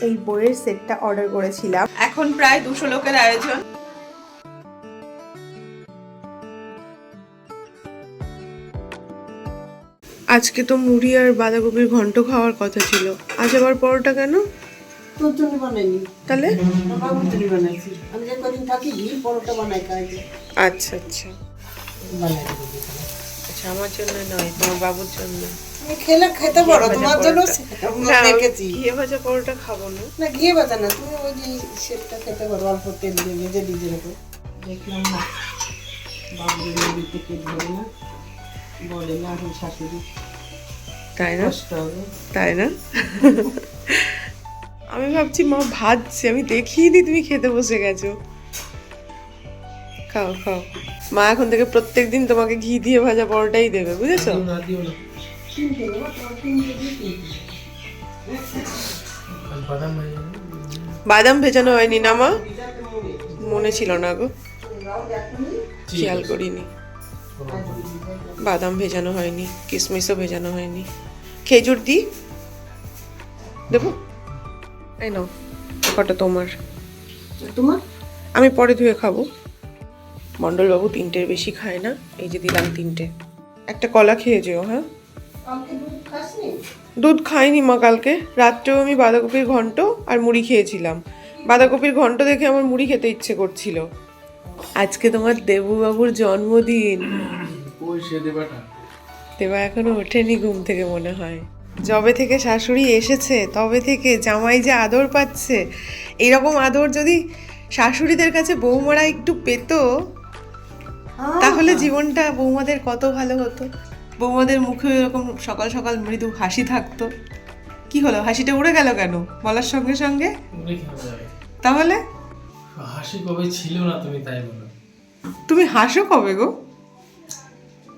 এই বইয়ের সেটটা অর্ডার করেছিলাম। এখন প্রায় দুশো লোকের আয়োজন। আজকে তো মুড়ি আর বাঁধাকপির ঘন্ট খাওয়ার কথা ছিল। আজ আবার পরোটা কেন? তোর জন্য বানাইনি। তাহলে? বাবুর জন্য বানাইছি। আমি যে কদিন থাকি পরোটা বানাই খাই। আচ্ছা আচ্ছা। আচ্ছা আমার জন্য নয় তোমার বাবুর জন্য। খেলে খেতে পারো তোমার জন্য না, রেখেছি ঘিয়ে ভাজা পরোটা খাব না। না ঘিয়ে বাজা না তুমি ওই যে সেটটা খেতে পারো অল্প তেল দিয়ে ভেজে দিয়ে রাখো। দেখলাম না বাবু দিতে পেট ভরে না বলে না এখন শাশুড়ি। তাই না? তাই না? আমি ভাবছি মা ভাজছে আমি দেখিনি তুমি খেতে বসে গেছো। খাও খাও। মা এখন থেকে প্রত্যেকদিন তোমাকে ঘি দিয়ে ভাজা পরোটাই দেবে বুঝেছ? তিনটে দেবো তোমার তিনটে দিয়ে তিনটে বাদাম ভেজানো হয়নি না মা? মনে ছিল না গো। খেয়াল করিনি। বাদাম ভেজানো হয়নি কিশমিশও ভেজানো হয়নি। খেজুর দি। দেবো? এই নাও কটা তোমার। তোমার? আমি পরে ধুয়ে খাব। মণ্ডলবাবু তিনটের বেশি খায় না এই যে দিলাম তিনটে। একটা কলা খেয়ে যেও হ্যাঁ? দুধ খাইনি মা কালকে। রাত্রেও আমি বাঁধাকপির ঘন্ট আর মুড়ি খেয়েছিলাম। বাঁধাকপির ঘন্ট দেখে আমার মুড়ি খেতে ইচ্ছে করছিল। আজকে তোমার দেবুবাবুর জন্মদিন। দেবা এখনও ওঠেনি ঘুম থেকে মনে হয়। যবে থেকে শাশুড়ি এসেছে তবে থেকে জামাই যে আদর পাচ্ছে এরকম আদর যদি শাশুড়িদের কাছে বৌমারা একটু পেতো তাহলে জীবনটা বৌমাদের কত ভালো হতো। বৌমাদের মুখে এরকম সকাল সকাল মৃদু হাসি থাকতো। কি হলো? হাসিটা উড়ে গেল কেন? বলার সঙ্গে সঙ্গে। তাহলে? হাসি কবে ছিল না তুমি তাই বলো। তুমি হাসো কবে গো?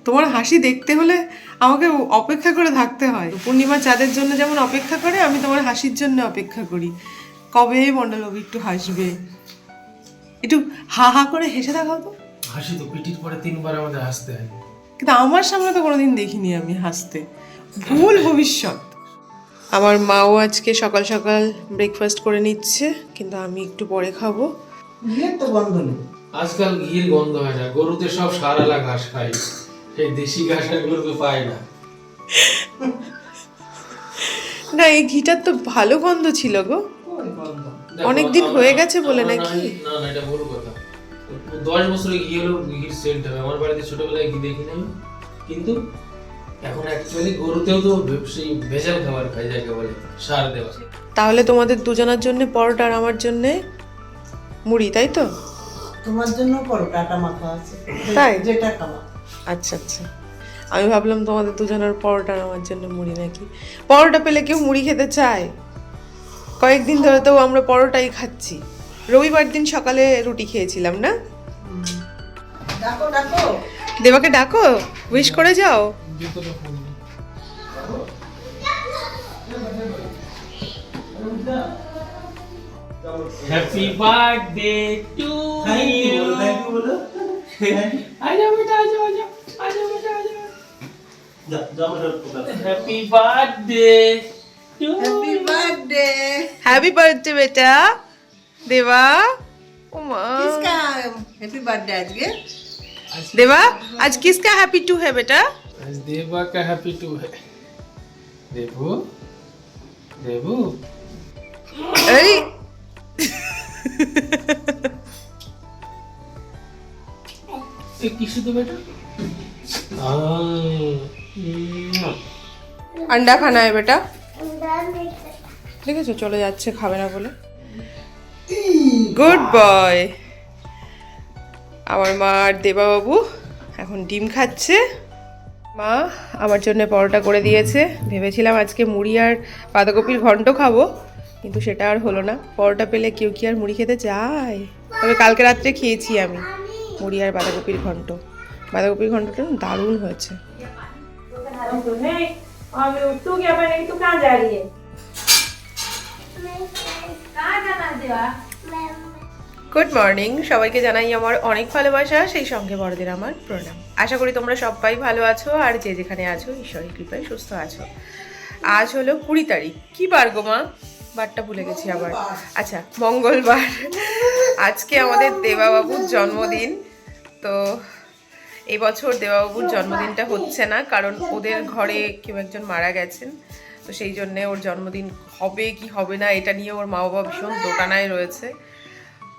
তোমার হাসি দেখতে হলে আমাকে অপেক্ষা করে থাকতে হয়। পূর্ণিমা চাঁদের জন্য যেমন অপেক্ষা করে আমি তোমার হাসির জন্য অপেক্ষা করি। কবে মণ্ডলবাবু একটু হাসবে? একটু হা হা করে হেসে দেখাও তো। হাসি তো পিটির পরে তিনবার আমাদের হাসতে হয়। কিন্তু আমার সামনে তো কোনোদিন দেখিনি আমি হাসতে। ভুল ভবিষ্যৎ। আমার মাও আজকে সকাল সকাল ব্রেকফাস্ট করে নিচ্ছে কিন্তু আমি একটু পরে খাব। ঘিয়ের তো গন্ধ নেই। আজকাল ঘির গন্ধ হয় না গরুতে সব সারালা ঘাস খায়। সেই দেশি ঘাস তো পায় না। না এই ঘিটার তো ভালো গন্ধ ছিল গো। অনেকদিন হয়ে গেছে বলে নাকি? না- না এটা ভুল দশ বছরে ঘি হলো ঘির সেন্ট হবে আমার বাড়িতে ছোটবেলায় ঘি দেখিনি আমি কিন্তু এখন অ্যাকচুয়ালি গরুতেও তো সেই ভেজাল খাবার খাই যাকে বলে সার দেওয়া। তাহলে তোমাদের দুজনের জন্য পরোটা আর আমার জন্য মুড়ি তাই তো? তোমার জন্য পরোটাটা মাখা আছে। তাই? যেটা খাওয়া। আচ্ছা আচ্ছা। আমি ভাবলাম তোমাদের দুজনের পরোটা আর আমার জন্য মুড়ি নাকি। পরোটা পেলে কেউ মুড়ি খেতে চায়? কয়েকদিন ধরে তো আমরা পরোটাই খাচ্ছি। রবিবার দিন সকালে রুটি খেয়েছিলাম না? ডাকো ডাকো। দেবাকে ডাকো উইশ করে যাও। হ্যাপি বার্থডে টু ইউ আজা বেটা আজা আজা আজা বেটা আজা happy birthday to happy birthday happy birthday বেটা। দেবা। किसका हैप्पी बर्थडे आज के देवा आज किसका हैप्पी टू है बेटा आज देवा का हैप्पी टू है देवू देवू अरे ये किसी तो बेटा हाँ अंडा खाना है बेटा দেখেছো চলে যাচ্ছে খাবে না বলে গুড বয় আমার মা আর দেবাবাবু এখন ডিম খাচ্ছে মা আমার জন্য পরোটা করে দিয়েছে ভেবেছিলাম আজকে মুড়ি আর বাঁধাকপির ঘন্ট খাবো কিন্তু সেটা আর হলো না পরোটা পেলে কেউ কি আর মুড়ি খেতে চায় তবে কালকে রাত্রে খেয়েছি আমি মুড়ি আর বাঁধাকপির ঘন্ট বাঁধাকপির ঘন্টটা না দারুণ হয়েছে नहीं और तू क्या बनेगी तू कहाँ जा रही है कहाँ जाना है देवा গুড মর্নিং সবাইকে জানাই আমার অনেক ভালোবাসা, সেই সঙ্গে বড়দের আমার প্রণাম। আশা করি তোমরা সবাই ভালো আছো আর যে যেখানে আছো, ঈশ্বরের কৃপায় সুস্থ আছো। আজ হলো কুড়ি তারিখ। কি বার গো মা? বারটা ভুলে গেছি আবার। আচ্ছা মঙ্গলবার। আজকে আমাদের দেবাবাবুর জন্মদিন। তো এবছর বছর দেবাবাবুর জন্মদিনটা হচ্ছে না, কারণ ওদের ঘরে কেউ একজন মারা গেছেন। তো সেই জন্যে ওর জন্মদিন হবে কি হবে না এটা নিয়ে ওর মা বাবা ভীষণ দোটানায় রয়েছে।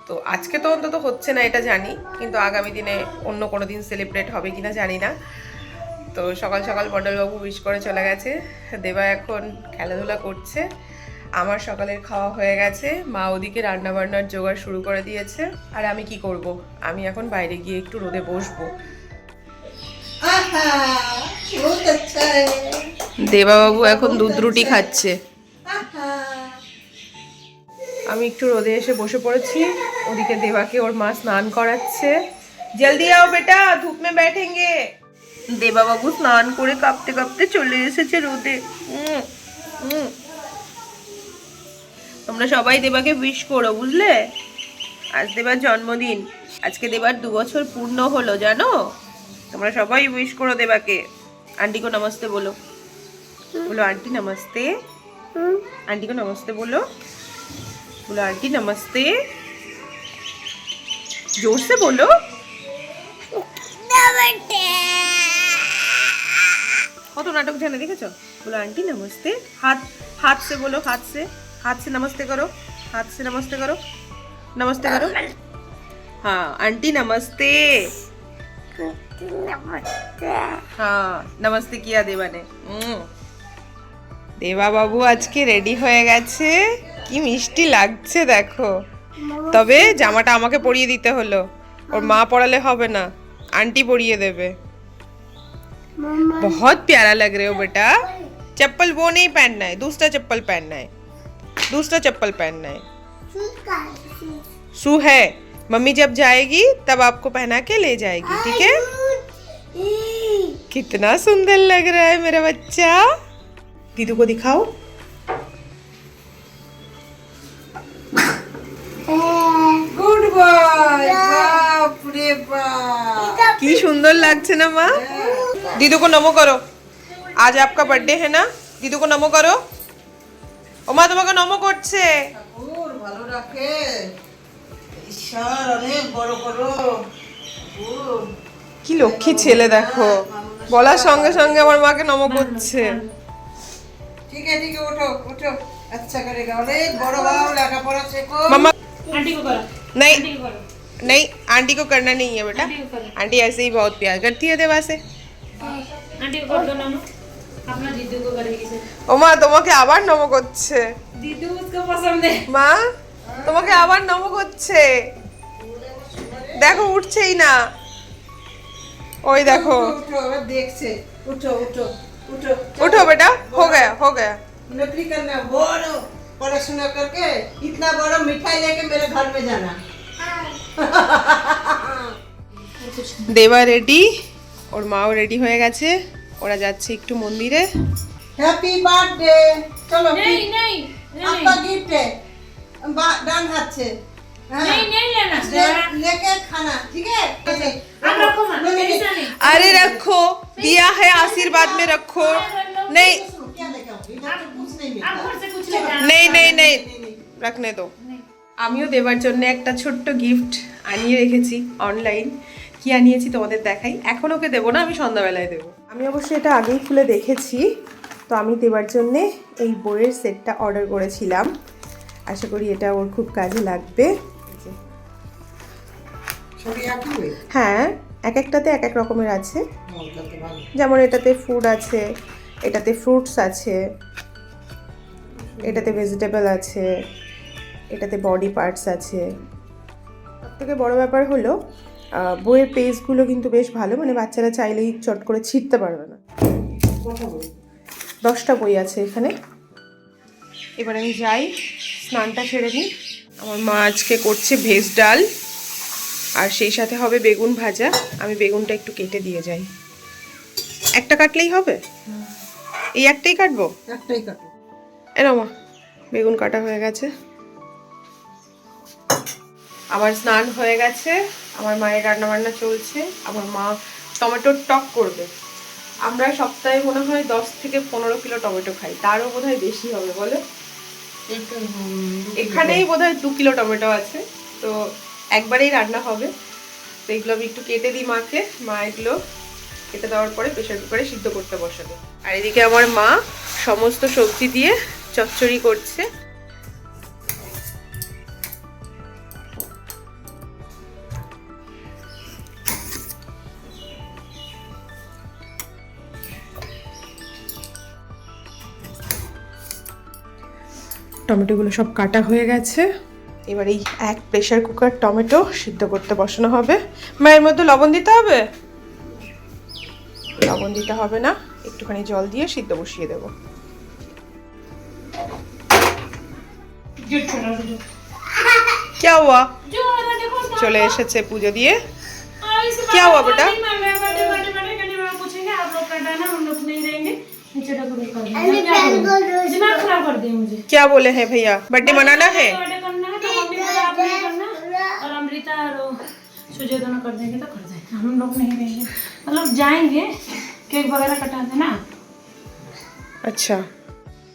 তো আজকে তো অন্তত হচ্ছে না এটা জানি, কিন্তু আগামী দিনে অন্য কোনো দিন সেলিব্রেট হবে কিনা জানি না। তো সকাল সকাল মণ্ডলবাবু উইশ করে চলে গেছে, দেবা এখন খেলাধুলা করছে, আমার সকালের খাওয়া হয়ে গেছে, মা ওদিকে রান্না বান্নার জোগাড় শুরু করে দিয়েছে, আর আমি কি করব? আমি এখন বাইরে গিয়ে একটু রোদে বসবো। দেবাবাবু এখন দুধ রুটি খাচ্ছে। আমি একটু রোদে এসে বসে পড়েছি। ওদিকে দেবাকে ওর মা স্নান করাচ্ছে। জলদি আও বেটা ধূপ মে ব্যাঠেঙ্গে। দেবাবাবু স্নান করে কাঁপতে কাঁপতে চলে এসেছে রোদে। তোমরা সবাই দেবাকে উইশ করো বুঝলে? আজ দেবার জন্মদিন। আজকে দেবার দু বছর পূর্ণ হলো জানো? তোমরা সবাই উইশ করো দেবাকে আন্টি কো নমস্তে বলো বলো আন্টি নমস্তে आंटी को नमस्ते बोलो बोलो आंटी नमस्ते जोर से बोलो কত নাটক জানে দেখেছো बोलो आंटी नमस्ते हाथ हाथ से बोलो हाथ से हाथ से नमस्ते करो हाथ से नमस्ते करो नमस्ते करो हाँ आंटी नमस्ते हाँ नमस्ते किया देवा ने हम्म। দেবা বাবু আজকে রেডি হয়ে গেছে কি মিষ্টি লাগছে দেখো তবে জামাটা আমাকে পরিয়ে দিতে হলো ওর মা পরালে হবে না आंटी পরিয়ে দেবে बहुत प्यारा लग रहे हो बेटा चप्पल वो नहीं पहनना है दूसरा चप्पल पहनना है दूसरा चप्पल पहनना है शू है मम्मी जब जाएगी तब आपको पहना के ले जाएगी ठीक है कितना सुंदर लग रहा है मेरा बच्चा दीदू को दिखाओ गुड बॉय बाप रे बाप কি সুন্দর লাগছে না মা दीदू को नमो करो आज आपका बर्थडे है ना दीदू को नमो करो ও মা তোমাকে নমো করছে ঠাকুর ভালো রাখে ঈশ্বর অনেক বড় করো ঠাকুর কি লক্ষ্মী ছেলে দেখো বলার সঙ্গে সঙ্গে আমার মাকে নমো করছে ठीक है ठीक है उठो उठो अच्छा करेगा अरे बड़ो भाव লেখাপড়া শেখো मम्मा आंटी को करो नहीं आंटी को करो नहीं आंटी को करना नहीं है बेटा आंटी को करो आंटी ऐसे ही बहुत प्यार करती है देवा से आंटी को कर दो ना अपना दीदू को करेगी से ও মা তোমাকে আবার নমো করছে दीदू उसको पसंद है মা তোমাকে আবার নমো করছে দেখো উঠছেই না ওই দেখো उठो अरे देख से उठो उठो उठो उठो बेटा हो गया हो गया नौकरी करना बड़ो पढ़ाशुना करके इतना बड़ा मिठाई लेके मेरे घर में जाना দেবা রেডি ওর মাও রেডি হয়ে গেছে ওরা যাচ্ছে একটু মন্দিরে हैप्पी बर्थडे चलो नहीं नहीं आपका गिफ्ट है बा- डान हाथ से हाँ। नहीं नहीं लेना ले- लेके खाना ठीक है आप रखो मत नहीं, नहीं, ऐसा नहीं अरे रखो दिया है आशीर्वाद में रखो नहीं सुनो, क्या लेके आओ इधर तो कुछ नहीं आप मिलता घर से कुछ लेके आना नहीं नहीं नहीं রাখনে তো আমিও দেবার জন্য একটা ছোট্ট গিফট আনিয়ে রেখেছি অনলাইন কি আনিয়েছি তোমাদের দেখাই এখন ওকে দেবো না আমি সন্ধ্যাবেলায় দেবো আমি অবশ্যই এটা আগেই খুলে দেখেছি তো আমি দেবার জন্যে এই বইয়ের সেটটা অর্ডার করেছিলাম আশা করি এটা ওর খুব কাজে লাগবে। হ্যাঁ এক একটাতে এক এক রকমের আছে। যেমন এটাতে ফুড আছে এটাতে ফ্রুটস আছে এটাতে ভেজিটেবল আছে এটাতে বডি পার্টস আছে। সব থেকে বড় ব্যাপার হলো বইয়ের পেজগুলো কিন্তু বেশ ভালো মানে বাচ্চারা চাইলেই চট করে ছিঁড়তে পারবে না। দশটা বই আছে এখানে। এবার আমি যাই। স্নানটা সেরে নিই। আমার মা আজকে করছে ভেজ ডাল আর সেই সাথে হবে বেগুন ভাজা। আমি বেগুনটা একটু কেটে দিয়ে যাই। একটা কাটলেই হবে? এই একটাই কাটবো? একটাই কাটো এরো মা বেগুন কাটা হয়ে গেছে। আমার স্নান হয়ে গেছে আমার মায়ের রান্না বান্না চলছে আমার মা টমেটোর টক করবে। আমরা সপ্তাহে মনে হয় দশ থেকে পনেরো কিলো টমেটো খাই তারও বোধ বেশি হবে বলে। এখানেই বোধ হয় দু কিলো টমেটো আছে। তো একবারেই রান্না হবে। তো এগুলো আমি একটু কেটে দিই মাকে। মা এগুলো কেটে দেওয়ার পরে প্রেশার কুকারে সিদ্ধ করতে বসাবে। আর এদিকে আমার মা সমস্ত সবজি দিয়ে চচ্চড়ি করছে। টমেটোগুলো সব কাটা হয়ে গেছে এবার এই এক প্রেশার কুকার টমেটো সিদ্ধ করতে বসানো হবে মায়ের মধ্যে লবণ দিতে হবে লবণ দিতে হবে না একটুখানি জল দিয়ে সিদ্ধ বসিয়ে দেবো क्या हुआ जो हो रहा है देखो उसका- চলে এসেছে পুজো দিয়ে हाँ, इसी क्या बात हुआ को बेटा? मुझे क्या बोले हैं भैया बर्थडे मनाना है बर्थडे करना है तो मम्मी को आप नहीं करना और अमृता और सुजय दोनों कर देंगे तो कर देंगे हम लोग नहीं रहेंगे मतलब जाएंगे केक वगैरह कटा देना আচ্ছা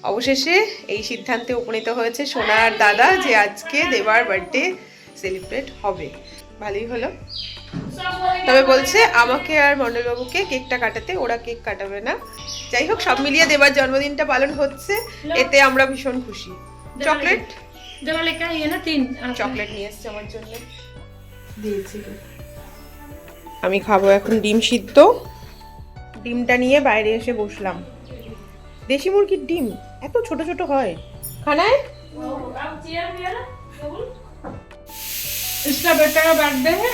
অবশেষে এই সিদ্ধান্তে উপনীত হয়েছে সোনার দাদা যে আজকে দেবার বার্থডে সেলিব্রেট হবে ভালোই হলো তবে বলছে আমাকে আর মন্ডলবাবুকে কেকটা কাটাতে ওরা কেক কাটাবে না যাই হোক সব মিলিয়ে দেবার জন্মদিনটা পালন হচ্ছে এতে আমরা ভীষণ খুশি চকলেট जब लेकर आइए ना तीन आप- চকলেট নিয়ে এসছে আমার জন্য দিয়েছি আমি খাবো এখন ডিম সিদ্ধ ডিমটা নিয়ে বাইরে এসে বসলাম দেশি মুরগির ডিম এত ছোট ছোট হয় খানায় आप चेयर भी है ना टेबल? इसका बेटा का बर्थडे है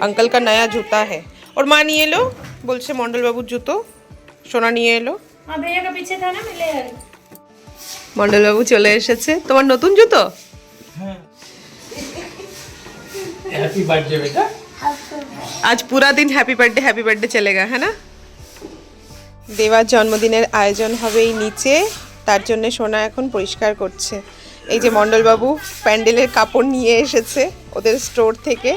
अंकल का नया जूता है और মা নিয়ে এলো বলছে মন্ডল বাবুর জুতো সোনা নিয়ে এলো हाँ भैया का पीछे था ना मिले यार মন্ডল বাবু চলে এসেছে তোমার নতুন জুতো হ্যাপি বার্থডে বেটা আজ পুরা দিন হ্যাপি বার্থডে হ্যাপি বার্থডে চলেগা হ্যাঁ না দেবার জন্মদিনের আয়োজন হবে এই নিচে তার জন্য সোনা এখন পরিষ্কার করছে এই যে মণ্ডলবাবু প্যান্ডেলের কাপড় নিয়ে এসেছে ওদের স্টোর থেকে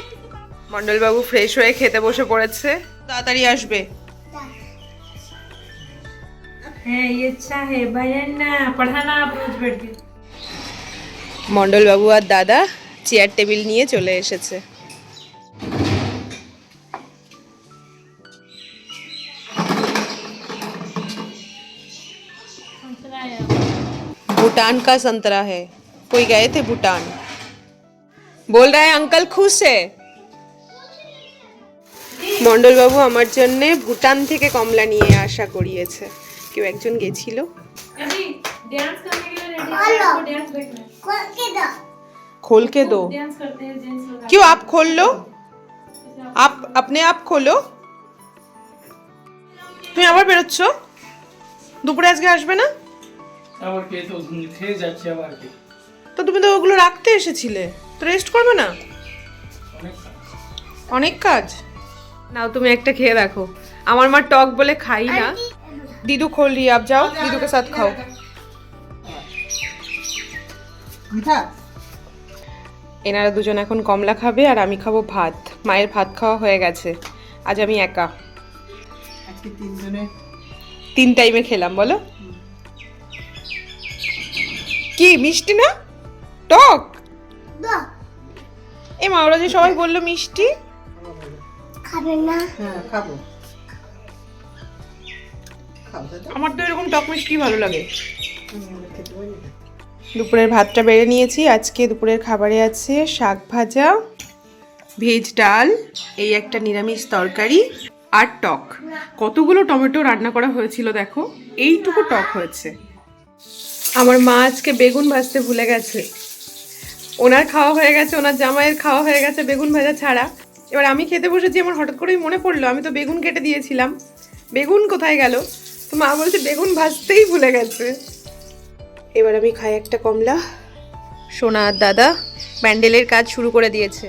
মণ্ডলবাবু ফ্রেশ হয়ে খেতে বসে পড়েছে তাড়াতাড়ি আসবে है ये अच्छा है भैया ना पढ़ाना आप रोज बैठ के মণ্ডলবাবু আর দাদা চেয়ার টেবিল নিয়ে চলে এসেছে भूटान का संतरा है कोई गए थे भूटान बोल रहा है अंकल खुश है মণ্ডলবাবু আমার জন্যে ভুটান থেকে কমলা নিয়ে আসা করিয়েছে। কেউ একজন গেছিল? খোলকে দো। কেউ আপ খোললো? আপ আপনি আপ খোলো। তুমি আবার বেরোচ্ছ? দুপুরে আজকে আসবে না? তো তো তুমি তো ওগুলো রাখতে এসেছিলে। তো রেস্ট করবে না? অনেক কাজ? নাও তুমি একটা খেয়ে দেখো। আমার মা টক বলে খাই না। দিদু খোল রি আপ যাও দিদুকে সাথ খাও। এনারা দুজন এখন কমলা খাবে আর আমি খাব ভাত। মায়ের ভাত খাওয়া হয়ে গেছে। আজ আমি একা। তিনজনে তিন টাইমে খেলাম বলো। কি মিষ্টি না? টক? এ মা ওরা যে সবাই বলল মিষ্টি। হ্যাঁ খাব। আমার তো এরকম টক মিষ্টি ভালো লাগে। না। দুপুরের ভাতটা বেড়ে নিয়েছি। আজকে দুপুরের খাবারে আছে শাক ভাজা ভেজ ডাল এই একটা নিরামিষ তরকারি আর টক। কতগুলো টমেটো রান্না করা হয়েছিল দেখো এইটুকু টক হয়েছে। আমার মা আজকে বেগুন ভাজতে ভুলে গেছে। ওনার খাওয়া হয়ে গেছে ওনার জামাইয়ের খাওয়া হয়ে গেছে বেগুন ভাজা ছাড়া। এবার আমি খেতে বসেছি আমার হঠাৎ করেই মনে পড়লো আমি তো বেগুন কেটে দিয়েছিলাম বেগুন কোথায় গেল তো মা বলছে বেগুন ভাজতেই ভুলে গেছে এবার আমি খাই একটা কমলা সোনা আর দাদা প্যান্ডেলের কাজ শুরু করে দিয়েছে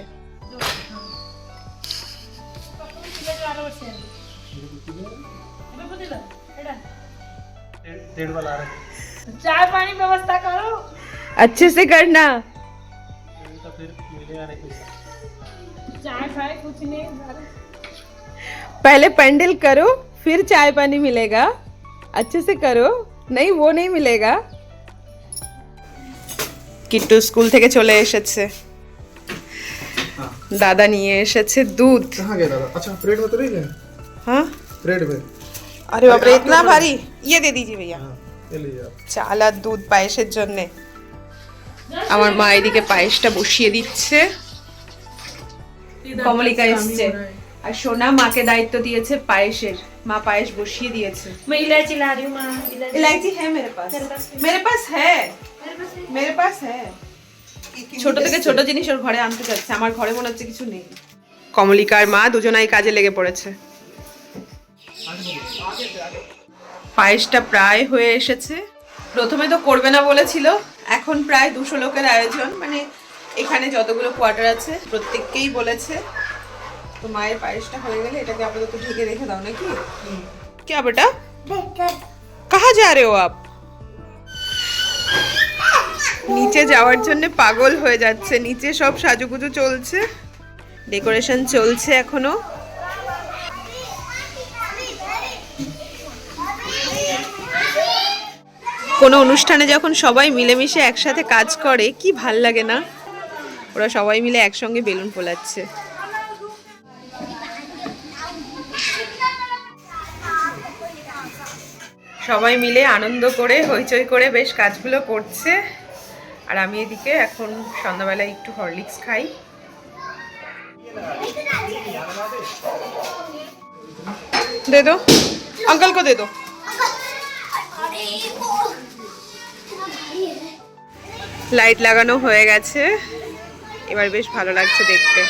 चाय पानी व्यवस्था करो अच्छे से करना चाय फाय कुछ नहीं पहले पैंडल करो फिर चाय पानी मिलेगा अच्छे से करो नहीं वो नहीं मिलेगा কিট্টু স্কুল থেকে চলে এসেছে দাদা নিয়ে এসেছে দুধ कहाँ गया दादा अच्छा प्लेट में तो नहीं गए हाँ प्लेट में अरे बाप रे इतना भारी ये दे दीजिए भैया हाँ ये लीजिए आप চাল আর দুধ পায়েসের জন্যে আমার মা এদিকে পায়েসটা বসিয়ে দিচ্ছে কমলিকা এসছে। আর সোনা মাকে দায়িত্ব দিয়েছে পায়েসের। মা পায়েস বসিয়ে দিয়েছে। ইলাইচি লা রহি মা ইলাইচি। হ্যাঁ মেরে পাস। মেরে পাস হ্যাঁ। মেরে পাস। হ্যাঁ।, হ্যাঁ। ছোট থেকে ছোট জিনিস ওর ঘরে আনতে চাচ্ছে আমার ঘরে মনে হচ্ছে কিছু নেই। কমলিকার মা দুজনাই কাজে লেগে পড়েছে। পায়েসটা প্রায় হয়ে এসেছে। প্রথমে তো করবে না বলেছিল। এখন প্রায় দুশো লোকের আয়োজন। মানে এখানে যতগুলো কোয়ার্টার আছে, প্রত্যেককেই বলেছে, তো মায়ের পায়েসটা হয়ে গেলে এটাকে আপাতত ঢেকে রেখে দাও নাকি? কে বেটা? কাহা যা রে ও আপ? নিচে যাওয়ার জন্য পাগল হয়ে যাচ্ছে, নিচে সব সাজুগুজু চলছে, ডেকোরেশন চলছে এখনও। কোনো অনুষ্ঠানে যখন সবাই মিলেমিশে একসাথে কাজ করে, কি ভালো লাগে না? ওরা সবাই মিলে একসঙ্গে বেলুন ফোলাচ্ছে। সবাই মিলে আনন্দ করে, হইচই করে বেশ কাজগুলো করছে। আর আমি এদিকে এখন সন্ধ্যাবেলায় একটু হরলিক্স খাই। কো লাইট লাগানো হয়ে গেছে। এবার বেশ ভালো লাগছে দেখতে।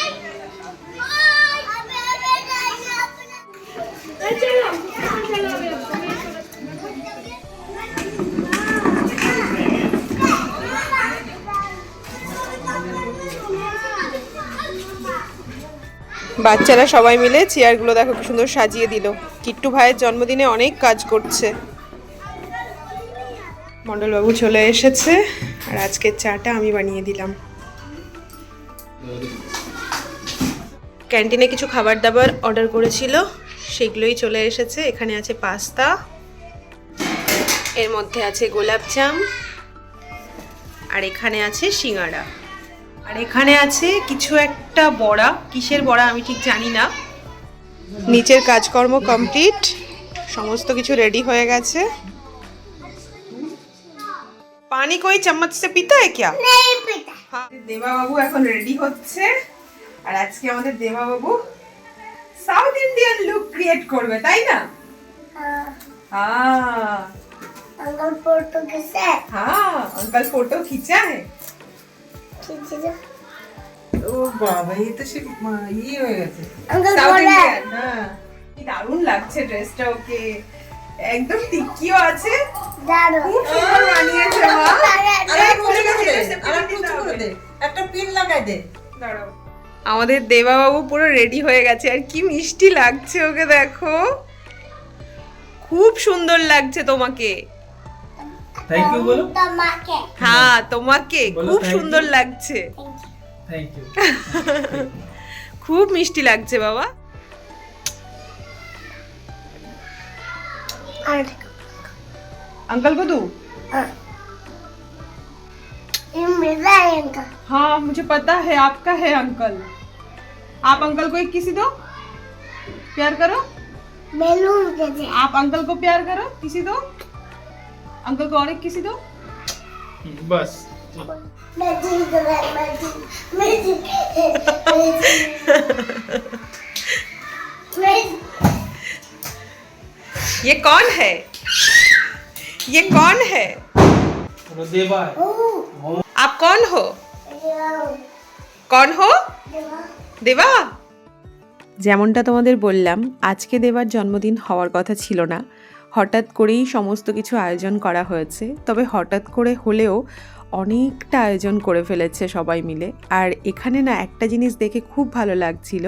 বাচ্চারা সবাই মিলে চেয়ারগুলো দেখো কি সুন্দর সাজিয়ে দিল। কিট্টু ভাইয়ের জন্মদিনে অনেক কাজ করছে। মণ্ডলবাবু চলে এসেছে, আর আজকের চাটা আমি বানিয়ে দিলাম। ক্যান্টিনে কিছু খাবার দাবার অর্ডার করেছিল সেগুলোই চলে এসেছে এখানে আছে পাস্তা এর মধ্যে আছে গোলাপজাম আর এখানে আছে সিঙ্গাড়া আর এখানে আছে কিছু একটা বড়া কিসের বড়া আমি ঠিক জানি না নিচের কাজকর্ম কমপ্লিট সমস্ত কিছু রেডি হয়ে গেছে পানি কই চামচ সে পিতা है क्या नहीं পিতা দেবা বাবু এখন রেডি হচ্ছে আর আজকে আমাদের দেবা বাবু সাউথ ইন্ডিয়ান লুক ক্রিয়েট করবে তাই না हाँ अंकल फोटो किसे हाँ अंकल फोटो खींचा है खींचेगा ও বাবা এই তো সে মা- ইয়ে হয়ে গেছে अंकल সাউথ बोला ইন্ডিয়ান হ্যাঁ কি দারুণ লাগছে ড্রেসটা ওকে একদম টিকিও আছে। আমাদের দেবাবাবু পুরো রেডি হয়ে গেছে আর কি মিষ্টি লাগছে ওকে দেখো। খুব সুন্দর লাগছে তোমাকে। হ্যাঁ তোমাকে। খুব সুন্দর লাগছে। খুব মিষ্টি লাগছে বাবা। अंकल को दूँ? ये मेरा है अंकल। हाँ मुझे पता है आपका है अंकल। आप अंकल को एक किसी दो? प्यार करो। बैलून के आप अंकल को प्यार करो किसी दो? अंकल को और एक किसी दो? বাস मैजिक मैजिक मैजिक ये कौन है ये कौन है ওটা দেবা आप कौन हो कौन हो देवा যেমনটা তোমাদের বললাম আজকে দেবার জন্মদিন হওয়ার কথা ছিল না হঠাৎ করেই সমস্ত কিছু আয়োজন করা হয়েছে। তবে হঠাৎ করে হলেও অনেকটা আয়োজন করে ফেলেছে সবাই মিলে। আর এখানে না একটা জিনিস দেখে খুব ভালো লাগছিল,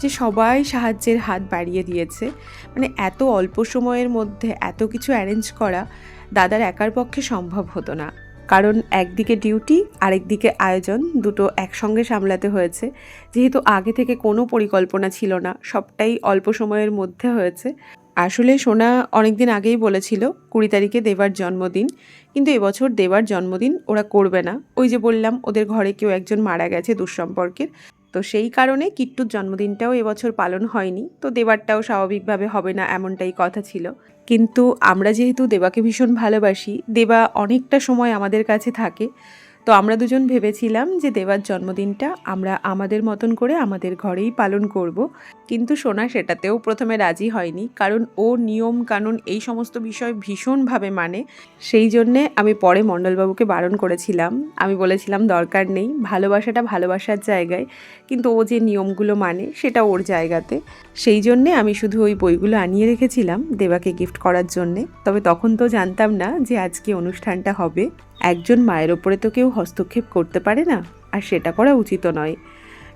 যে সবাই সাহায্যের হাত বাড়িয়ে দিয়েছে। মানে এত অল্প সময়ের মধ্যে এত কিছু অ্যারেঞ্জ করা দাদার একার পক্ষে সম্ভব হতো না। কারণ একদিকে ডিউটি আরেকদিকে আয়োজন, দুটো একসঙ্গে সামলাতে হয়েছে। যেহেতু আগে থেকে কোনো পরিকল্পনা ছিল না, সবটাই অল্প সময়ের মধ্যে হয়েছে। আসলে সোনা অনেক দিন আগেই বলেছিল কুড়ি তারিখে দেবার জন্মদিন, কিন্তু এবছর দেবার জন্মদিন ওরা করবে না। ওই যে বললাম, ওদের ঘরে কেউ একজন মারা গেছে দুঃসম্পর্কের। তো সেই কারণে কিট্টুর জন্মদিনটাও এবছর পালন হয়নি। তো দেবারটাও স্বাভাবিকভাবে হবে না এমনটাই কথা ছিল। কিন্তু আমরা যেহেতু দেবাকে ভীষণ ভালোবাসি, দেবা অনেকটা সময় আমাদের কাছে থাকে। তো আমরা দুজন ভেবেছিলাম যে দেবার জন্মদিনটা আমরা আমাদের মতন করে আমাদের ঘরেই পালন করব। কিন্তু সোনা সেটাতেও প্রথমে রাজি হয়নি, কারণ ও নিয়ম কানুন এই সমস্ত বিষয় ভীষণভাবে মানে। সেই জন্যে আমি পরে মণ্ডলবাবুকে বারণ করেছিলাম। আমি বলেছিলাম, দরকার নেই, ভালোবাসাটা ভালোবাসার জায়গায়, কিন্তু ও যে নিয়মগুলো মানে সেটা ওর জায়গাতে। সেই জন্যে আমি শুধু ওই বইগুলো আনিয়ে রেখেছিলাম দেবাকে গিফট করার জন্যে। তবে তখন তো জানতাম না যে আজকে অনুষ্ঠানটা হবে। একজন মায়ের ওপরে তো কেউ হস্তক্ষেপ করতে পারে না, আর সেটা করা উচিত নয়।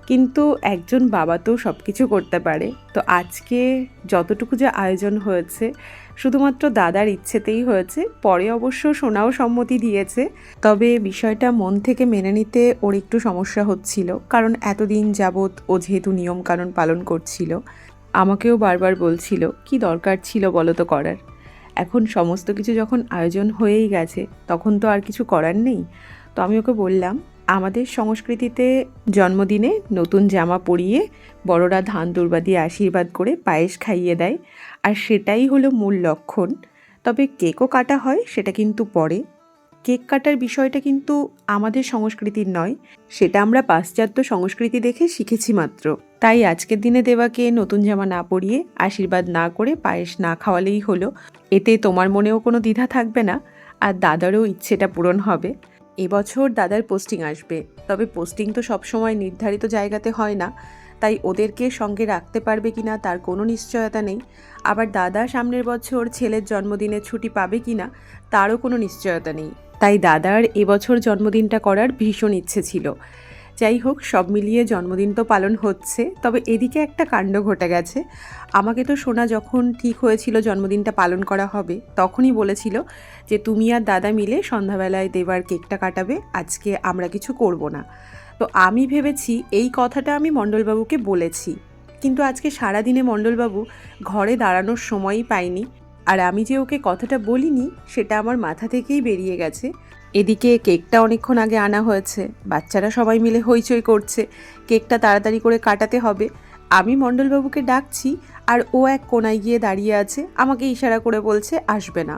কিন্তু একজন বাবা তো সব কিছু করতে পারে। তো আজকে যতটুকু যে আয়োজন হয়েছে, শুধুমাত্র দাদার ইচ্ছেতেই হয়েছে, পরে অবশ্য সোনাও সম্মতি দিয়েছে। তবে বিষয়টা মন থেকে মেনে নিতে ওর একটু সমস্যা হচ্ছিল, কারণ এতদিন যাবৎ ও যেহেতু নিয়মকানুন পালন করছিল, আমাকেও বারবার বলছিল, কি দরকার ছিল বলো তো করার? এখন সমস্ত কিছু যখন আয়োজন হয়েই গেছে, তখন তো আর কিছু করার নেই। তো আমি ওকে বললাম, আমাদের সংস্কৃতিতে জন্মদিনে নতুন জামা পরিয়ে বড়রা ধান দুর্বা দিয়ে আশীর্বাদ করে পায়েস খাইয়ে দেয়, আর সেটাই হলো মূল লক্ষণ। তবে কেকও কাটা হয়, সেটা কিন্তু পরে। কেক কাটার বিষয়টা কিন্তু আমাদের সংস্কৃতির নয়, সেটা আমরা পাশ্চাত্য সংস্কৃতি দেখে শিখেছি মাত্র। তাই আজকের দিনে দেবাকে নতুন জামা না পরিয়ে আশীর্বাদ না করে পায়েস না খাওয়ালেই হলো। এতে তোমার মনেও কোনো দ্বিধা থাকবে না, আর দাদারও ইচ্ছেটা পূরণ হবে। এবছর দাদার পোস্টিং আসবে, তবে পোস্টিং তো সবসময় নির্ধারিত জায়গাতে হয় না, তাই ওদেরকে সঙ্গে রাখতে পারবে কি না তার কোনো নিশ্চয়তা নেই। আবার দাদা সামনের বছর ছেলের জন্মদিনে ছুটি পাবে কি না তারও কোনো নিশ্চয়তা নেই। তাই দাদার এবছর জন্মদিনটা করার ভীষণ ইচ্ছে ছিল। যাই হোক, সব মিলিয়ে জন্মদিন তো পালন হচ্ছে, তবে এদিকে একটা কাণ্ড ঘটে গেছে। আমাকে তো শোনা যখন ঠিক হয়েছিল জন্মদিনটা পালন করা হবে, তখনই বলেছিল যে, তুমি আর দাদা মিলে সন্ধ্যাবেলায় দেবার কেকটা কাটাবে, আজকে আমরা কিছু করব না। তো আমি ভেবেছি এই কথাটা আমি মণ্ডলবাবুকে বলেছি। কিন্তু আজকে সারাদিনে মণ্ডলবাবু ঘরে দাঁড়ানোর সময়ই পাইনি। আর আমি যে ওকে কথাটা বলিনি, সেটা আমার মাথা থেকেই বেরিয়ে গেছে। এদিকে কেকটা অনেকক্ষণ আগে আনা হয়েছে। বাচ্চারা সবাই মিলে হইচই করছে। কেকটা তাড়াতাড়ি করে কাটাতে হবে। আমি মণ্ডলবাবুকে ডাকছি আর ও এক কোনায় গিয়ে দাঁড়িয়ে আছে। আমাকে ইশারা করে বলছে, আসবে না।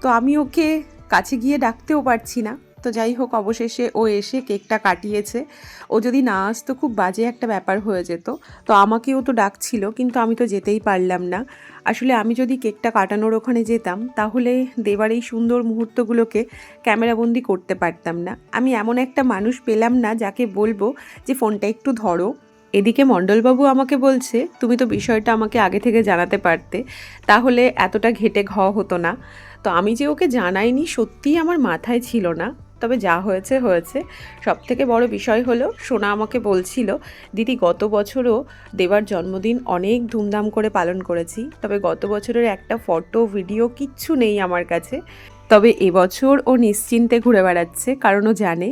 তো আমি ওকে কাছে গিয়ে ডাকতেও পারছি না। তো যাই হোক, অবশেষে ও এসে কেকটা কাটিয়েছে। ও যদি না আসতো, খুব বাজে একটা ব্যাপার হয়ে যেত। তো আমাকেও তো ডাকছিল, কিন্তু আমি তো যেতেই পারলাম না। আসলে আমি যদি কেকটা কাটানোর ওখানে যেতাম, তাহলে দেবার এই সুন্দর মুহূর্তগুলোকে ক্যামেরাবন্দি করতে পারতাম না। আমি এমন একটা মানুষ পেলাম না, যাকে বলব যে, ফোনটা একটু ধরো। এদিকে মণ্ডলবাবু আমাকে বলছে, তুমি তো বিষয়টা আমাকে আগে থেকে জানাতে পারতে, তাহলে এতটা ঘেটে ঘ হতো না। তো আমি যে ওকে জানাইনি, সত্যিই আমার মাথায় ছিল না। তবে যা হয়েছে হয়েছে। সব থেকে বড় বিষয় হলো, সোনা আমাকে বলছিল, দিদি, গত বছরও দেবার জন্মদিন অনেক ধুমধাম করে পালন করেছি। তবে গত বছরের একটা ফটো, ভিডিও কিচ্ছু নেই আমার কাছে। তবে এবছর ও নিশ্চিন্তে ঘুরে বেড়াচ্ছে, কারণ ও জানে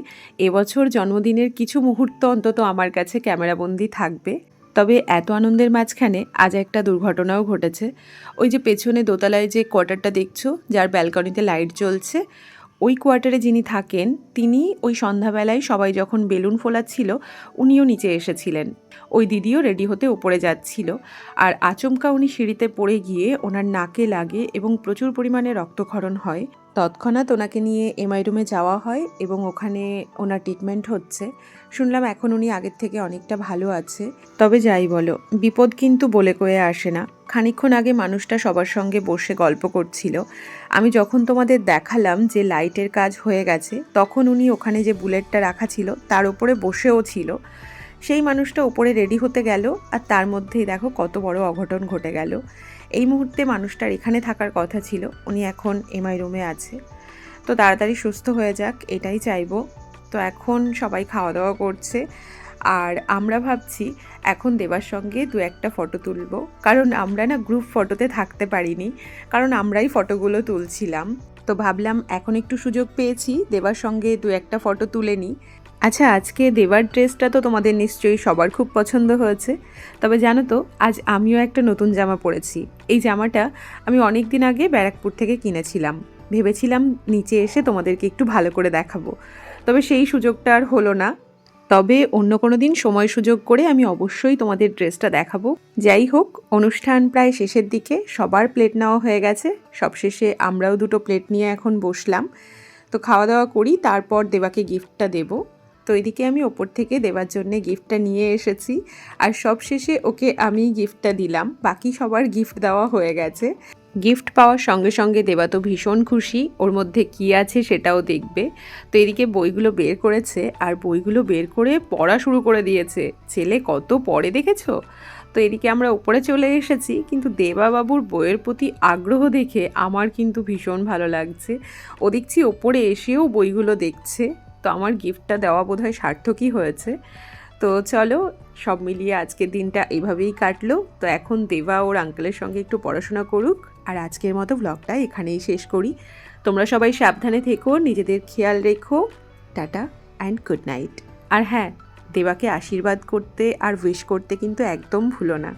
এবছর জন্মদিনের কিছু মুহূর্ত অন্তত আমার কাছে ক্যামেরাবন্দি থাকবে। তবে এত আনন্দের মাঝখানে আজ একটা দুর্ঘটনাও ঘটেছে। ওই যে পেছনে দোতলায় যে কোয়ার্টারটা দেখছ, যার ব্যালকনিতে লাইট জ্বলছে ওই কোয়ার্টারে যিনি থাকেন, তিনি ওই সন্ধ্যাবেলায় সবাই যখন বেলুন ফোলাচ্ছিল, উনিও নিচে এসেছিলেন। ওই দিদিও রেডি হতে ওপরে যাচ্ছিল। আর আচমকা উনি সিঁড়িতে পড়ে গিয়ে ওনার নাকে লাগে এবং প্রচুর পরিমাণে রক্তক্ষরণ হয়। তৎক্ষণাৎ ওনাকে নিয়ে এমআই রুমে যাওয়া হয় এবং ওখানে ওনার ট্রিটমেন্ট হচ্ছে। শুনলাম এখন উনি আগের থেকে অনেকটা ভালো আছে। তবে যাই বলো, বিপদ কিন্তু বলে কয়ে আসে না। খানিকক্ষণ আগে মানুষটা সবার সঙ্গে বসে গল্প করছিল। আমি যখন তোমাদের দেখালাম যে লাইটের কাজ হয়ে গেছে, তখন উনি ওখানে যে বুলেটটা রাখা ছিল, তার উপরে বসেও ছিল। সেই মানুষটা ওপরে রেডি হতে গেল, আর তার মধ্যেই দেখো কত বড় অঘটন ঘটে গেল। এই মুহূর্তে মানুষটার এখানে থাকার কথা ছিল, উনি এখন এমআই রুমে আছে। তো তাড়াতাড়ি সুস্থ হয়ে যাক, এটাই চাইব। তো এখন সবাই খাওয়া দাওয়া করছে। আর আমরা ভাবছি এখন দেবার সঙ্গে দু একটা ফটো তুলব। কারণ আমরা না গ্রুপ ফটোতে থাকতে পারিনি, কারণ আমরাই ফটোগুলো তুলছিলাম। তো ভাবলাম এখন একটু সুযোগ পেয়েছি দেবার সঙ্গে দু একটা ফটো তুলে নিই। আচ্ছা আজকে দেবার ড্রেসটা তো তোমাদের নিশ্চয়ই সবার খুব পছন্দ হয়েছে। তবে জানো তো, আজ আমিও একটা নতুন জামা পরেছি। এই জামাটা আমি অনেক দিন আগে ব্যারাকপুর থেকে কিনেছিলাম। ভেবেছিলাম নিচে এসে তোমাদেরকে একটু ভালো করে দেখাবো। তবে সেই সুযোগটা আর হলো না। তবে অন্য কোনো দিন সময় সুযোগ করে আমি অবশ্যই তোমাদের ড্রেসটা দেখাবো। যাই হোক, অনুষ্ঠান প্রায় শেষের দিকে, সবার প্লেট নেওয়া হয়ে গেছে। সবশেষে আমরাও দুটো প্লেট নিয়ে এখন বসলাম। তো খাওয়া দাওয়া করি, তারপর দেবাকে গিফটটা দেব। তো এদিকে আমি ওপর থেকে দেওয়ার জন্য গিফটটা নিয়ে এসেছি। আর সবশেষে ওকে আমি গিফটটা দিলাম। বাকি সবার গিফট দেওয়া হয়ে গেছে। গিফট পাওয়ার সঙ্গে সঙ্গে দেবা তো ভীষণ খুশি। ওর মধ্যে কী আছে সেটাও দেখবে। তো এদিকে বইগুলো বের করেছে আর বইগুলো বের করে পড়া শুরু করে দিয়েছে। ছেলে কত পড়ে দেখেছ? তো এদিকে আমরা উপরে চলে এসেছি, কিন্তু দেবাবাবুর বইয়ের প্রতি আগ্রহ দেখে আমার কিন্তু ভীষণ ভালো লাগছে। ও দেখছি ওপরে এসেও বইগুলো দেখছে। তো আমার গিফটটা দেওয়া বোধহয় সার্থকই হয়েছে। তো চলো, সব মিলিয়ে আজকের দিনটা এইভাবেই কাটলো। তো এখন দেবা ওর আঙ্কেলের সঙ্গে একটু পড়াশোনা করুক। আর আজকের মতো ব্লগটা এখানেই শেষ করি। তোমরা সবাই সাবধানে থেকো, নিজেদের খেয়াল রেখো। টাটা অ্যান্ড গুড নাইট আর হ্যাঁ দেবাকে আশীর্বাদ করতে আর উইশ করতে কিন্তু একদম ভুলো না।